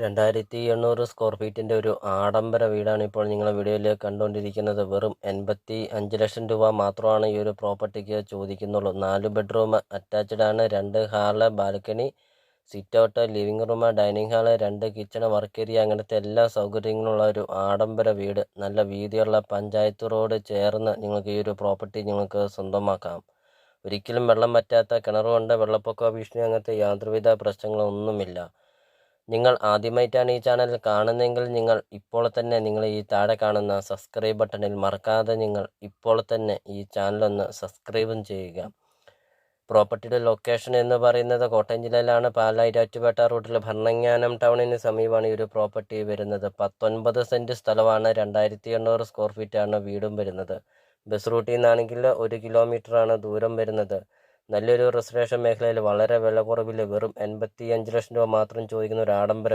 രണ്ടായിരത്തി എണ്ണൂറ് സ്ക്വയർ ഫീറ്റിന്റെ ഒരു ആഡംബര വീടാണ് ഇപ്പോൾ നിങ്ങൾ വീഡിയോയിൽ കണ്ടുകൊണ്ടിരിക്കുന്നത്. വെറും എൺപത്തി അഞ്ച് ലക്ഷം രൂപ മാത്രമാണ് ഈ ഒരു പ്രോപ്പർട്ടിക്ക് ചോദിക്കുന്നുള്ളൂ. നാല് ബെഡ്റൂം അറ്റാച്ച്ഡ് ആണ് രണ്ട് hall balcony sit out living room dining hall രണ്ട് കിച്ചൺ വർക്ക് ഏരിയ അങ്ങനത്തെ എല്ലാ സൗകര്യങ്ങളുള്ള ഒരു ആഡംബര വീട്. നല്ല വീതിയുള്ള പഞ്ചായത്ത് റോഡ് ചേർന്ന് നിങ്ങൾക്ക് ഈ ഒരു പ്രോപ്പർട്ടി നിങ്ങൾക്ക് സ്വന്തമാക്കാം. ഒരിക്കലും വെള്ളം പറ്റാത്ത കിണറുകൊണ്ട് വെള്ളപ്പൊക്ക ഭീഷണി അങ്ങനത്തെ യാതൊരുവിധ പ്രശ്നങ്ങളൊന്നുമില്ല. നിങ്ങൾ ആദ്യമായിട്ടാണ് ഈ ചാനൽ കാണുന്നതെങ്കിൽ നിങ്ങൾ ഇപ്പോൾ തന്നെ നിങ്ങൾ ഈ താഴെ കാണുന്ന സബ്സ്ക്രൈബ് ബട്ടണിൽ മറക്കാതെ നിങ്ങൾ ഇപ്പോൾ തന്നെ ഈ ചാനലൊന്ന് സബ്സ്ക്രൈബും ചെയ്യുക. പ്രോപ്പർട്ടിയുടെ ലൊക്കേഷൻ എന്ന് പറയുന്നത് കോട്ടയം ജില്ലയിലാണ്. പാലാ ഇരാറ്റുപേട്ട റൂട്ടിൽ ഭരണങ്ങാനം ടൗണിന് സമീപമാണ് ഈ ഒരു പ്രോപ്പർട്ടി വരുന്നത്. പത്തൊൻപത് സെന്റ് സ്ഥലമാണ്. രണ്ടായിരത്തി എണ്ണൂറ് സ്ക്വയർ ഫീറ്റാണ് വീടും വരുന്നത്. ബസ് റൂട്ടിൽ നിന്നാണെങ്കിൽ ഒരു കിലോമീറ്ററാണ് ദൂരം വരുന്നത്. നല്ലൊരു റിസർവേഷൻ മേഖലയിൽ വളരെ വില കുറവിൽ വെറും എൺപത്തിയഞ്ച് ലക്ഷം രൂപ മാത്രം ചോദിക്കുന്ന ഒരു ആഡംബര